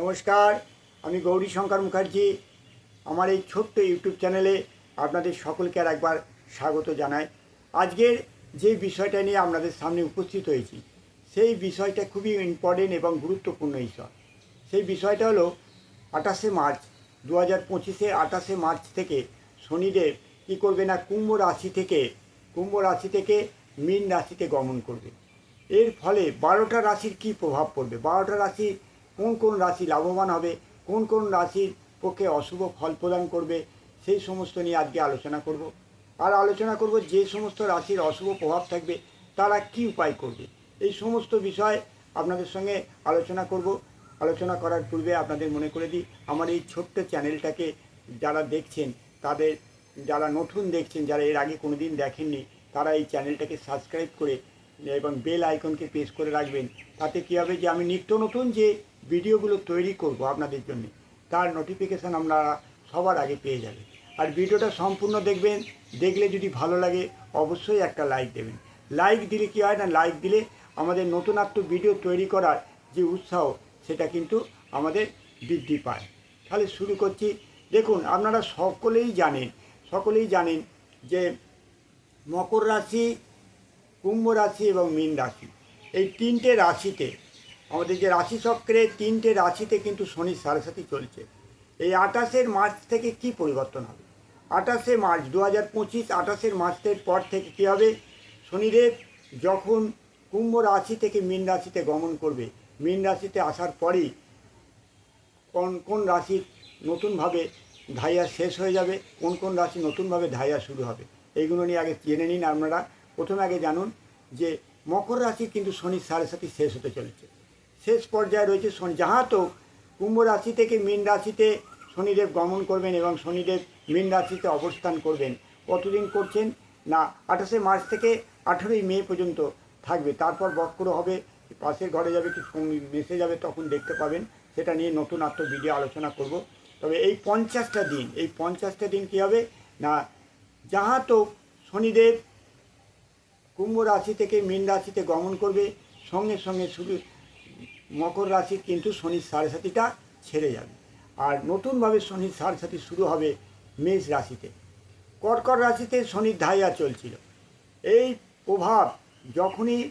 নমস্কার, আমি গৌরী শঙ্কর মুখার্জি। আমার এই ছোট্ট ইউটিউব চ্যানেলে আপনাদের সকলকে আর একবার স্বাগত জানাই। আজকের যে বিষয়টা নিয়ে আপনাদের সামনে উপস্থিত হয়েছি, সেই বিষয়টা খুবই ইম্পর্টেন্ট এবং গুরুত্বপূর্ণ বিষয়। সেই বিষয়টা হলো, আঠাশে মার্চ দু হাজার পঁচিশে আঠাশে মার্চ থেকে শনিদেব কী করবে না কুম্ভ রাশি থেকে, কুম্ভ রাশি থেকে মীন রাশিতে গমন করবে। এর ফলে বারোটা রাশির কি প্রভাব পড়বে? বারোটা রাশি কোন কোন রাশি লাভবান হবে, কোন কোন রাশির পক্ষে অশুভ ফল প্রদান করবে, সেই সমস্ত নিয়ে আজকে আলোচনা করব। আর আলোচনা করব যে সমস্ত রাশির অশুভ প্রভাব থাকবে, তারা কি উপায় করবে? এই সমস্ত বিষয় আপনাদের সঙ্গে আলোচনা করব। আলোচনা করার পূর্বে আপনাদের মনে করে দিই, আমার এই ছোট্ট চ্যানেলটাকে যারা দেখছেন, তাদের যারা নতুন দেখছেন, যারা এর আগে কোনো দিন দেখেননি, তারা এই চ্যানেলটাকে সাবস্ক্রাইব করে এবং বেল আইকনকে প্রেস করে রাখবেন। তাতে কী হবে যে আমি নিত্য নতুন যে ভিডিওগুলো তৈরি করব আপনাদের জন্য। তার নোটিফিকেশান আপনারা সবার আগে পেয়ে যাবেন আর ভিডিওটা সম্পূর্ণ দেখবেন, দেখলে যদি ভালো লাগে অবশ্যই একটা লাইক দেবেন। লাইক দিলে কী হয় না লাইক দিলে আমাদের নতুনত্ব ভিডিও তৈরি করার যে উৎসাহ, সেটা কিন্তু আমাদের বৃদ্ধি পায়। তাহলে শুরু করছি। দেখুন, আপনারা সকলেই জানেন সকলেই জানেন যে মকর রাশি, কুম্ভ রাশি এবং মীন রাশি। এই তিনটে রাশিতে আমাদের যে রাশিচক্রে তিনটে রাশিতে কিন্তু শনি সাড়ে চলছে। এই আঠাশের মার্চ থেকে কি পরিবর্তন হবে? আঠাশে মার্চ দু হাজার পঁচিশ, আঠাশের মার্চের পর থেকে কী হবে? শনিদেব যখন কুম্ভ রাশি থেকে মীন রাশিতে গমন করবে, মীন রাশিতে আসার পরেই কোন কোন রাশির নতুনভাবে ধাইয়া শেষ হয়ে যাবে, কোন কোন রাশি নতুনভাবে ধাইয়া শুরু হবে, এইগুলো নিয়ে আগে জেনে নিন আপনারা। প্রথমে আগে জানুন যে মকর রাশি কিন্তু শনির সাড়ে সাথে শেষ হতে চলেছে। শেষ পর্যায়ে রয়েছে শনি। যাহা তো কুম্ভ রাশি থেকে মীন রাশিতে শনিদেব গমন করবেন এবং শনিদেব মীন রাশিতে অবস্থান করবেন। কতদিন করছেন? না, আঠাশে মার্চ থেকে আঠেরোই মে পর্যন্ত থাকবে। তারপর বক্র হবে, পাশের ঘরে যাবে কি মেসে যাবে, তখন দেখতে পাবেন। সেটা নিয়ে নতুন আত্ম ভিডিও আলোচনা করব। তবে এই পঞ্চাশটা দিন, এই পঞ্চাশটা দিন কী হবে? না, যাহা তো শনিদেব কুম্ভ রাশি থেকে মীন রাশিতে গমন করবে, সঙ্গে সঙ্গে শুধু মকর রাশির কিন্তু শনির সাড়ে সাতিটা ছেড়ে যাবে। আর নতুনভাবে শনির সাড়ে সাতি শুরু হবে মেষ রাশিতে। কর্কট রাশিতে শনির ধাইয়া চলছিল। এই প্রভাব যখনই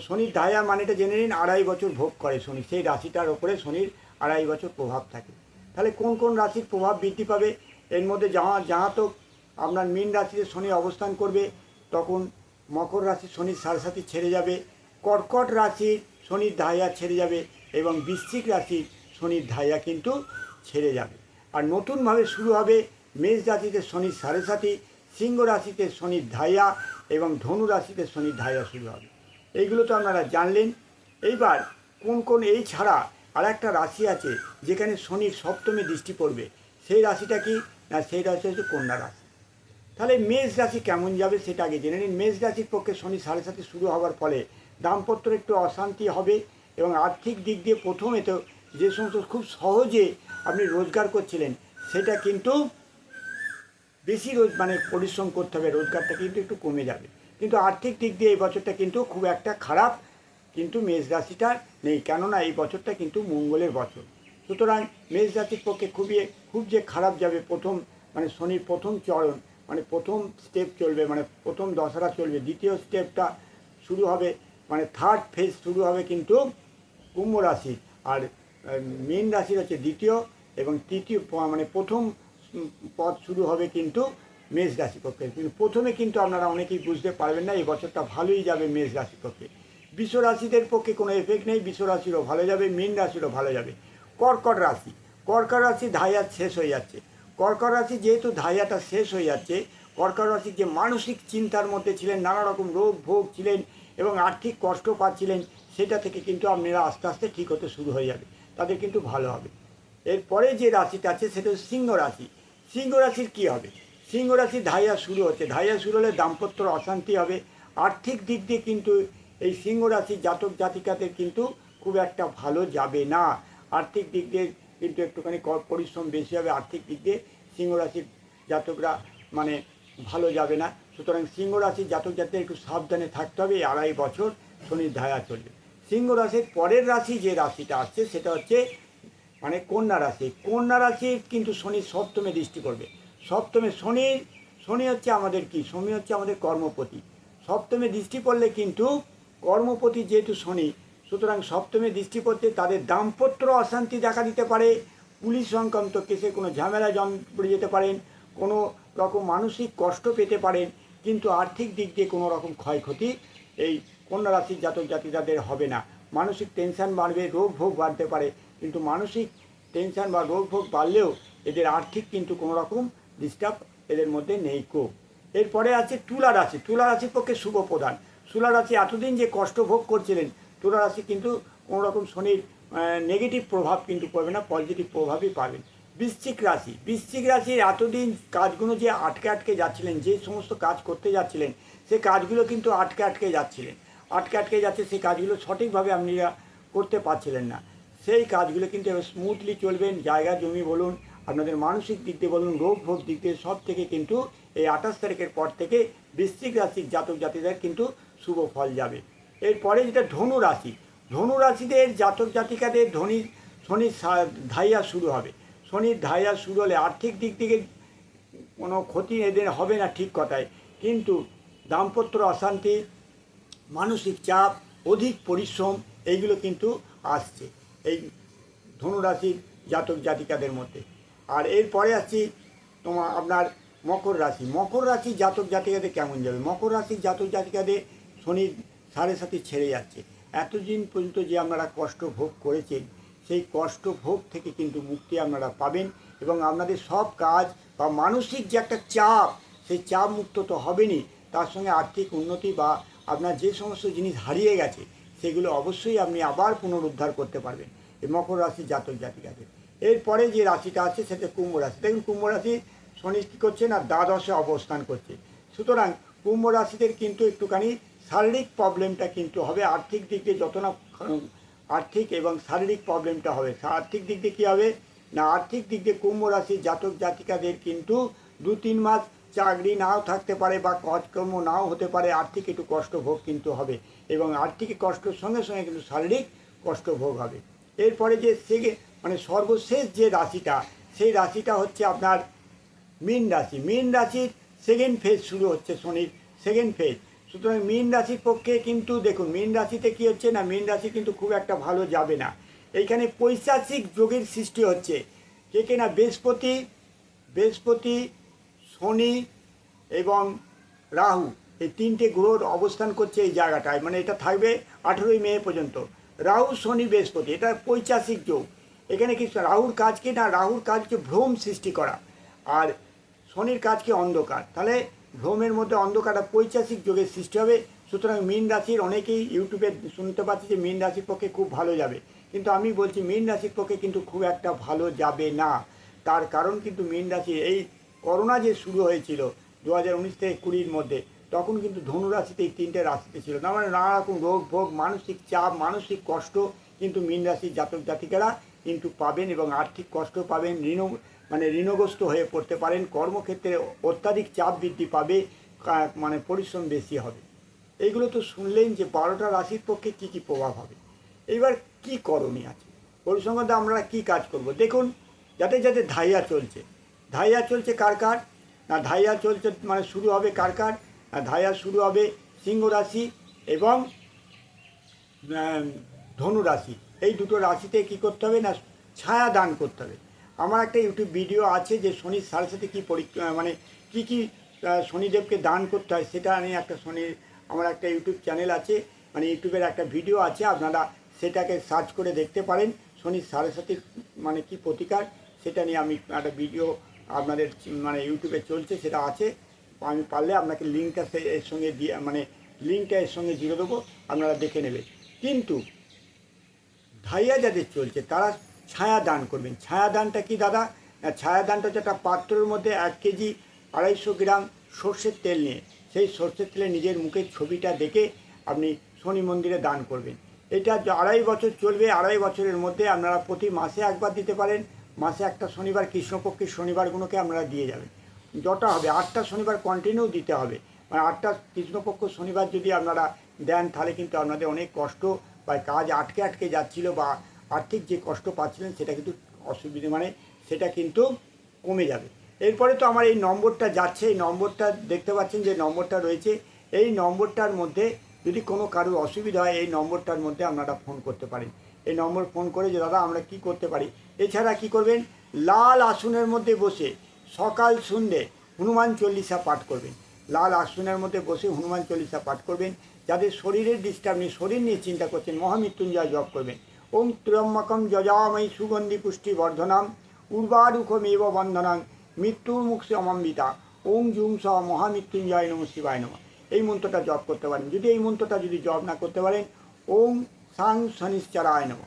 শনির ধায়া মানেটা জেনে নিন আড়াই বছর ভোগ করে শনি। সেই রাশিটার ওপরে শনির আড়াই বছর প্রভাব থাকে। তাহলে কোন কোন রাশির প্রভাব বৃদ্ধি পাবে? এর মধ্যে যাহা তো আপনার মীন রাশিতে শনি অবস্থান করবে, তখন মকর রাশি শনির সাড়ে সাথে ছেড়ে যাবে। কর্কট রাশির শনির ধাইয়া ছেড়ে যাবে এবং বৃশ্চিক রাশির শনির ধাইয়া কিন্তু ছেড়ে যাবে। আর নতুনভাবে শুরু হবে মেষ রাশিতে শনির সাড়ে সাথী, সিংহ রাশিতে শনির ধাইয়া এবং ধনু রাশিতে শনির ধাইয়া শুরু হবে। এইগুলো তো আপনারা জানলেন। এইবার কোন কোন এই ছাড়া আর একটা রাশি আছে যেখানে শনির সপ্তমী দৃষ্টি পড়বে, সেই রাশিটা কি? না, সেই রাশি হচ্ছে কন্যা রাশি। তাহলে মেষ রাশি কেমন যাবে সেটা আগে জেনে নিন। মেষ রাশির পক্ষে শনি সাড়ে সাথে শুরু হওয়ার ফলে দাম্পত্যর একটু অশান্তি হবে এবং আর্থিক দিক দিয়ে প্রথমে তো যে সমস্ত খুব সহজে আপনি রোজগার করছিলেন, সেটা কিন্তু বেশি রোজ মানে পরিশ্রম করতে হবে, রোজগারটা কিন্তু একটু কমে যাবে। কিন্তু আর্থিক দিক দিয়ে এই বছরটা কিন্তু খুব একটা খারাপ, কিন্তু মেষ রাশিটা নেই, কেননা এই বছরটা কিন্তু মঙ্গলের বছর। সুতরাং মেষ রাশির পক্ষে খুবই, খুব যে খারাপ যাবে প্রথম মানে শনির প্রথম চরণ মানে প্রথম স্টেপ চলবে মানে প্রথম দশরা চলবে, দ্বিতীয় স্টেপটা শুরু হবে মানে থার্ড ফেজ শুরু হবে কিন্তু কুম্ভ রাশি। আর মেন রাশির হচ্ছে দ্বিতীয় এবং তৃতীয় মানে প্রথম পথ শুরু হবে কিন্তু মেষ রাশি পক্ষে। কিন্তু প্রথমে কিন্তু আপনারা অনেকেই বুঝতে পারবেন না, এই বছরটা ভালোই যাবে মেষ রাশি পক্ষে। বিশ্ব রাশিদের পক্ষে কোনো এফেক্ট নেই, বিশ্ব রাশিরও ভালো যাবে, মীন রাশিরও ভালো যাবে। কর্কট রাশি কর্কট রাশি ধাইয়া শেষ হয়ে যাচ্ছে। কর্কট রাশি যেহেতু ধাইয়াটা শেষ হয়ে যাচ্ছে, কর্কট রাশির যে মানসিক চিন্তার মধ্যে ছিলেন, নানা রকম রোগ ভোগ ছিলেন এবং আর্থিক কষ্ট পাচ্ছিলেন, সেটা থেকে কিন্তু আপনারা আস্তে আস্তে ঠিক হতে শুরু হয়ে যাবে। তাদের কিন্তু ভালো হবে। এরপরে যে রাশিটা আছে, সেটা হচ্ছে সিংহ রাশি। সিংহ রাশির কী হবে? সিংহ রাশির ধাইয়া শুরু হচ্ছে। ধাইয়া শুরু হলে দাম্পত্যর অশান্তি হবে। আর্থিক দিক দিয়ে কিন্তু এই সিংহ রাশির জাতক জাতিকাদের কিন্তু খুব একটা ভালো যাবে না। আর্থিক দিক দিয়ে কিন্তু একটুখানি পরিশ্রম বেশি হবে। আর্থিক দিক দিয়ে সিংহ রাশির জাতকরা মানে ভালো যাবে না। সুতরাং সিংহ রাশির জাতক জাতিদের একটু সাবধানে থাকতে হবে আড়াই বছর শনির ধায়া চলবে। সিংহ রাশির পরের রাশি যে রাশিটা আসছে, সেটা হচ্ছে মানে কন্যা রাশি। কন্যা রাশি কিন্তু শনি সপ্তমে দৃষ্টি করবে। সপ্তমে শনির শনি হচ্ছে আমাদের কি? শনি হচ্ছে আমাদের কর্মপতি। সপ্তমে দৃষ্টি পড়লে কিন্তু কর্মপতি যেহেতু শনি, সুতরাং সপ্তমে দৃষ্টি পড়তে তাদের দাম্পত্য অশান্তি দেখা দিতে পারে, পুলিশ সংক্রান্ত কেসে কোনো ঝামেলা জম পড়ে যেতে পারেন, কোনো রকম মানসিক কষ্ট পেতে পারেন কিন্তু আর্থিক দিক দিয়ে কোনো রকম ক্ষয়ক্ষতি এই কন্যা রাশির জাতক জাতিকাদের হবে না। মানসিক টেনশন বাড়বে রোগ ভোগ বাড়তে পারে, কিন্তু মানসিক টেনশন বা রোগ ভোগ বাড়লেও এদের আর্থিক কিন্তু কোনো রকম ডিস্টার্ব এদের মধ্যে নেই কো। এরপরে আছে তুলা রাশি। তুলা রাশির পক্ষে শুভ প্রধান। তুলা রাশি এতদিন যে কষ্ট ভোগ করছিলেন, তুলা রাশি কিন্তু কোনো রকম শনির নেগেটিভ প্রভাব কিন্তু পড়বে না পজিটিভ প্রভাবই পাবেন। বৃশ্চিক রাশি। বৃশ্চিক রাশির এতদিন কাজগুলো যে আটকে আটকে যাচ্ছিলেন, যে সমস্ত কাজ করতে যাচ্ছিলেন, সে কাজগুলো কিন্তু আটকে আটকে যাচ্ছিলেন। আটকে আটকে যাচ্ছে সেই কাজগুলো সঠিকভাবে আপনারা করতে পারছিলেন না। সেই কাজগুলো কিন্তু এবার স্মুথলি চলবেন জায়গা, জমি বলুন, আপনাদের মানসিক দিক দিয়ে বলুন, রোগ ভোগ দিক দিয়ে সব থেকে কিন্তু এই আঠাশ তারিখের পর থেকে বৃশ্চিক রাশির জাতক জাতিদের কিন্তু শুভ ফল যাবে। এরপরে যেটা ধনু রাশি। ধনু রাশিদের জাতক জাতিকাদের ধনী, শনির ধাইয়া শুরু হবে। শনির ধায়া শুরু হলে আর্থিক দিক থেকে কোনো ক্ষতি এদের হবে না ঠিক কথায়। কিন্তু দাম্পত্য অশান্তি, মানসিক চাপ, অধিক পরিশ্রম, এইগুলো কিন্তু আসছে এই ধনুরাশির জাতক জাতিকাদের মধ্যে। আর এরপরে আসছি তোমার আপনার মকর রাশি। মকর রাশি জাতক জাতিকাদের কেমন যাবে? মকর রাশির জাতক জাতিকাদের শনি সাড়ে সাথে ছেড়ে যাচ্ছে। এতদিন পর্যন্ত যে আপনারা কষ্ট ভোগ করেছেন সেই কষ্ট ভোগ থেকে কিন্তু মুক্তি আপনারা পাবেন এবং আপনাদের সব কাজ বা মানসিক যে একটা চাপ, সেই চাপ মুক্ত তো হবেনই। তার সঙ্গে আর্থিক উন্নতি বা আপনার যে সমস্ত জিনিস হারিয়ে গেছে, সেগুলো অবশ্যই আপনি আবার পুনরুদ্ধার করতে পারবেন। এই মকর রাশির জাতক জাতিকাদের। এরপরে যে রাশিটা আছে, সেটা কুম্ভ রাশি। দেখুন, কুম্ভ রাশি শনি কী করছে না দ্বাদশে অবস্থান করছে। সুতরাং কুম্ভ রাশিদের কিন্তু একটুখানি শারীরিক প্রবলেমটা কিন্তু হবে। আর্থিক দিক দিয়ে যত না আর্থিক এবং শারীরিক প্রবলেমটা হবে। আর্থিক দিক দিয়ে কী হবে? না, আর্থিক দিক দিয়ে কুম্ভ রাশির জাতক জাতিকাদের কিন্তু দু তিন মাস চাকরি নাও থাকতে পারে বা কাজকর্ম নাও হতে পারে। আর্থিক একটু কষ্ট ভোগ কিন্তু হবে এবং আর্থিক কষ্টের সঙ্গে সঙ্গে কিন্তু শারীরিক কষ্ট ভোগ হবে। এরপরে যে সেগে মানে সর্বশেষ যে রাশিটা, সেই রাশিটা হচ্ছে আপনার মীন রাশি। মীন রাশির সেকেন্ড ফেজ শুরু হচ্ছে শনির সেকেন্ড ফেজ সুতরাং মীন রাশির পক্ষে কিন্তু দেখুন, মীন রাশিতে কী হচ্ছে না, মীন রাশি কিন্তু খুব একটা ভালো যাবে না। এইখানে পৈশাচিক যোগের সৃষ্টি হচ্ছে। কে কে না, বৃহস্পতি বৃহস্পতি, শনি এবং রাহু, এই তিনটে গ্রহর অবস্থান করছে এই জায়গাটায় মানে এটা থাকবে আঠেরোই মে পর্যন্ত। রাহু, শনি, বৃহস্পতি, এটা পৈচাসিক যোগ। এখানে কি, রাহুর কাজ কি না, রাহুর কাজকে ভ্রম সৃষ্টি করা, আর শনির কাজকে অন্ধকার। তাহলে ভ্রমের মধ্যে অন্ধকার আর পৈচাসিক যোগের সৃষ্টি হবে। সুতরাং মীন রাশির অনেকেই ইউটিউবে শুনতে পাচ্ছি যে মীন রাশির পক্ষে খুব ভালো যাবে। কিন্তু আমি বলছি মীন রাশির পক্ষে কিন্তু খুব একটা ভালো যাবে না। তার কারণ কিন্তু মীন রাশি এই করোনা যে শুরু হয়েছিল দু হাজার উনিশ থেকে কুড়ির মধ্যে, তখন কিন্তু ধনু রাশিতে এই তিনটে রাশিতে ছিল। তার মানে নানা রকম রোগ, ভোগ, মানসিক চাপ, মানসিক কষ্ট কিন্তু মীন রাশির জাতক জাতিকারা কিন্তু পাবেন এবং আর্থিক কষ্ট পাবেন, ঋণ মানে ঋণগ্রস্ত হয়ে পড়তে পারেন। কর্মক্ষেত্রে অত্যাধিক চাপ বৃদ্ধি পাবে মানে পরিশ্রম বেশি হবে। এইগুলো তো শুনলেন যে বারোটা রাশির পক্ষে কী কী প্রভাব হবে। এইবার কি করণীয় আছে? পরিসংখ্যাতে আমরা কি কাজ করব? দেখুন, যাতে যাতে ধাইয়া চলছে। ধাইয়া চলছে কার কার? না, ধাইয়া চলছে মানে শুরু হবে কার কার? না, ধাইয়া শুরু হবে সিংহ রাশি এবং ধনু রাশি। এই দুটো রাশিতে কি করতে হবে না, ছায়া দান করতে হবে। আমার একটা ইউটিউব ভিডিও আছে যে শনির সাড়ে সাথে কী পরীক্ষা মানে কী কী শনিদেবকে দান করতে হয় সেটা নিয়ে একটা শনির আমার একটা ইউটিউব চ্যানেল আছে মানে ইউটিউবের একটা ভিডিও আছে, আপনারা সেটাকে সার্চ করে দেখতে পারেন শনির সাড়ে সাথে মানে কী প্রতিকার, সেটা নিয়ে আমি একটা ভিডিও আপনাদের মানে ইউটিউবে চলছে, সেটা আছে, আমি পারলে আপনাকে লিঙ্কটা এর সঙ্গে দিয়ে মানে লিঙ্কটা এর সঙ্গে জুড়ে দেবো, আপনারা দেখে নেবেন। কিন্তু ধাইয়া যাদের চলছে, তারা ছায়া দান করবেন। ছায়া দানটা কি, দাদা? ছায়া দানটা হচ্ছে একটা পাত্রের মধ্যে এক কেজি আড়াইশো গ্রাম সর্ষের তেল নিয়ে, সেই সর্ষের তেলে নিজের মুখের ছবিটা দেখে আপনি শনি মন্দিরে দান করবেন। এটা আড়াই বছর চলবে, আড়াই বছরের মধ্যে আপনারা প্রতি মাসে একবার দিতে পারেন। মাসে একটা শনিবার, কৃষ্ণপক্ষের শনিবারগুলোকে আপনারা দিয়ে যাবেন। যটা হবে, আটটা শনিবার কন্টিনিউ দিতে হবে। মানে আটটা কৃষ্ণপক্ষ শনিবার যদি আপনারা দেন, তাহলে কিন্তু আপনাদের অনেক কষ্ট বা কাজ আটকে আটকে যাচ্ছিল বা আর্থিক যে কষ্ট পাচ্ছিলেন সেটা কিন্তু অসুবিধে মানে সেটা কিন্তু কমে যাবে। এরপরে তো আমার এই নম্বরটা যাচ্ছে, এই নম্বরটা দেখতে পাচ্ছেন যে নম্বরটা রয়েছে। এই নম্বরটার মধ্যে যদি কোনো কারোর অসুবিধা হয়, এই নম্বরটার মধ্যে আপনারা ফোন করতে পারেন। এই নম্বর ফোন করে যে, দাদা, আমরা কি করতে পারি? এছাড়া কি করবেন? লাল আসনের মধ্যে বসে সকাল সন্ধ্যে হনুমান চল্লিশা পাঠ করবেন। লাল আসনের মধ্যে বসে হনুমান চল্লিশা পাঠ করবেন। যাদের শরীরের ডিস্টার্ব নেই, শরীর নিয়ে চিন্তা করছেন, মহামৃত্যুঞ্জয় জপ করবেন। ওম ত্র্যম্বকম যজাময়ী সুগন্ধি পুষ্টি বর্ধনাম উর্বারুখমেব বন্ধনাং মৃত্যুর মুখ অমম্বিতা, ওং জুম স মহামৃত্যুঞ্জয় নম শিবায় নম। এই মন্ত্রটা জপ করতে পারেন। যদি এই মন্ত্রটা যদি জপ না করতে পারেন, ওং সাং শনিশ্চরায় নম।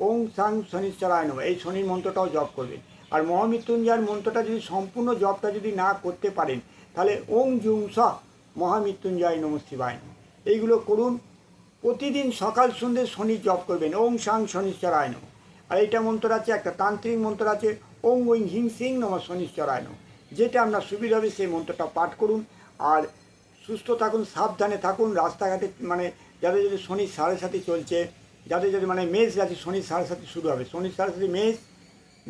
ওং সাং শনিশ্চরায় নম। এই শনির মন্ত্রটাও জপ করবেন। আর মহামৃত্যুঞ্জয়ের মন্ত্রটা যদি সম্পূর্ণ জপটা যদি না করতে পারেন, তাহলে ওং জুম স মহামৃত্যুঞ্জয় নম শিবায় নম। এইগুলো করুন প্রতিদিন সকাল সন্ধ্যে শনি জপ করবেন। ওং সাং শনিশ্চরায় নম আর এটা মন্ত্র আছে, একটা তান্ত্রিক মন্ত্র আছে, ওং ওং হিং সিং নম শনিশ্চরায় নম যেটা আপনার সুবিধা হবে, সেই মন্ত্রটা পাঠ করুন। আর সুস্থ থাকুন, সাবধানে থাকুন, রাস্তাঘাটে মানে যাদের যদি শনির সাড়ে সাথে চলছে, যাদের যদি মানে মেষ রাশি শনির সাড়ে সাথে শুরু হবে। শনির সাড়ে সাথে মেষ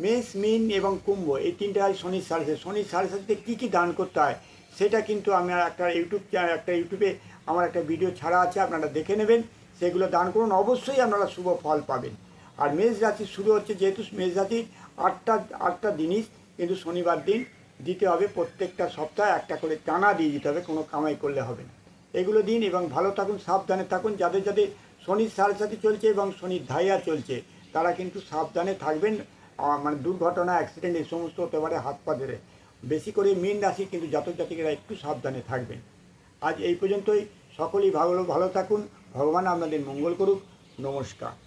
মেষ, মিন এবং কুম্ভ, এই তিনটে রাশি শনির সাড়ে সাথে শনির সাড়ে সাথে কী কী দান করতে হয়, সেটা কিন্তু আমি একটা ইউটিউব একটা ইউটিউবে আমার একটা ভিডিও ছাড়া আছে, আপনারা দেখে নেবেন। সেগুলো দান করুন। অবশ্যই আপনারা শুভ ফল পাবেন। আর মেষ রাশি শুরু হচ্ছে যেহেতু মেষ রাশির আটটা আটটা জিনিস, কিন্তু শনিবার দিন দিতে হবে প্রত্যেকটা সপ্তাহে একটা করে টানা দিয়ে দিতে হবে, কোনো কামাই করলে হবে না। এগুলো দিন এবং ভালো থাকুন, সাবধানে থাকুন। যাদের যাদের শনির সাড়ে সাথে চলছে এবং শনির ধাইয়া চলছে, তারা কিন্তু সাবধানে থাকবেন। মানে দুর্ঘটনা অ্যাক্সিডেন্ট এই সমস্ত হতে পারে হাত পা ধরে। বেশি করে মীন রাশি কিন্তু জাতক জাতিকেরা একটু সাবধানে থাকবেন। আজ এই পর্যন্তই। সকলেই ভালো ভালো থাকুন। ভগবান আপনাদের মঙ্গল করুক। নমস্কার।